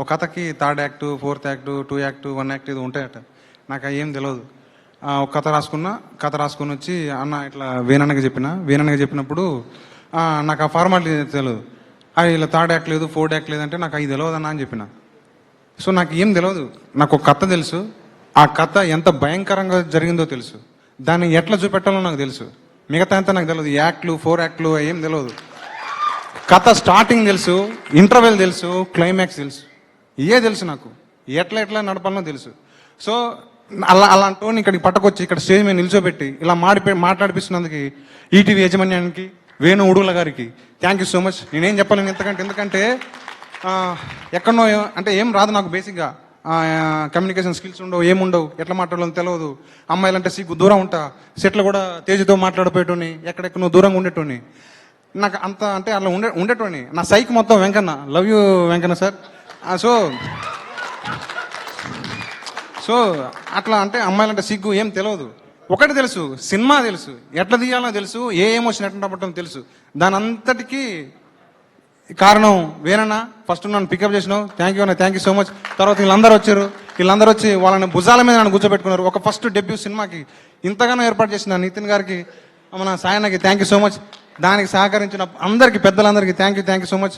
ఒక కథకి third act fourth act two act one act ఇది ఉంటాయట. నాకు అవి ఏం తెలియదు ఒక కథ రాసుకున్నా కథ రాసుకుని వచ్చి అన్న ఇట్లా వేనన్నకి చెప్పిన వేనన్నకి చెప్పినప్పుడు నాకు ఆ ఫార్మాలిటీ తెలియదు అది ఇలా థర్డ్ యాక్ట్ లేదు ఫోర్త్ యాక్ట్ లేదంటే నాకు అది తెలియదన్నా అన్న అని చెప్పిన. సో నాకు ఏం తెలియదు నాకు ఒక కథ తెలుసు. ఆ కథ ఎంత భయంకరంగా జరిగిందో తెలుసు. దాన్ని ఎట్లా చూపెట్టాలో నాకు తెలుసు. మిగతా అంతా నాకు తెలియదు యాక్ట్లు ఫోర్ యాక్ట్లు ఏం తెలియదు కథ స్టార్టింగ్ తెలుసు ఇంటర్వెల్ తెలుసు క్లైమాక్స్ తెలుసు. ఇవే తెలుసు నాకు. ఎట్లా ఎట్లా నడపాలనో తెలుసు. సో అలా అలాంటి వాడిని ఇక్కడికి పట్టుకొచ్చి ఇక్కడ స్టేజ్ మీద నిల్చోబెట్టి ఇలా మాడిపే మాట్లాడిపిస్తున్నందుకు ఈటీవీ యాజమాన్యానికి వేణు ఉడుగుల గారికి థ్యాంక్ యూ సో మచ్ నేనేం చెప్పలేను ఎంతకంటే ఎందుకంటే ఎక్కడో ఎక్కడనో అంటే ఏం రాదు నాకు బేసిక్గా కమ్యూనికేషన్ స్కిల్స్ ఉండవు ఏముండవు ఎట్లా మాట్లాడాలో తెలియదు అమ్మాయిలంటే సిగ్గు దూరం ఉంటా సెట్లు కూడా తేజతో మాట్లాడిపోయేటోని ఎక్కడెక్కడో దూరంగా ఉండేటోని నాకు అంత అంటే అలా ఉండే ఉండేటోని నా సైక్ మొత్తం Venkanna. Love you Venkanna sir so so అట్లా అంటే అమ్మాయిలంటే సిగ్గు ఏం తెలియదు ఒకటి తెలుసు సినిమా తెలుసు ఎట్లా తీయాలో తెలుసు ఏ ఎమోషన్ ఎట్లా పట్టడం తెలుసు. దాని అంతటికీ కారణం వేనన్నా ఫస్ట్ నన్ను పికప్ చేసినావు. థ్యాంక్ యూ అన్న థ్యాంక్ యూ సో మచ్ తర్వాత వీళ్ళందరూ వచ్చారు. వీళ్ళందరూ వచ్చి వాళ్ళని భుజాల మీద నన్ను కూర్చోబెట్టుకున్నారు. ఒక ఫస్ట్ డెబ్యూ సినిమాకి ఇంతగానో ఏర్పాటు చేసిన నితిన్ గారికి మన సాయన్నకి థ్యాంక్ యూ సో మచ్ దానికి సహకరించిన అందరికీ పెద్దలందరికీ thank you thank you so much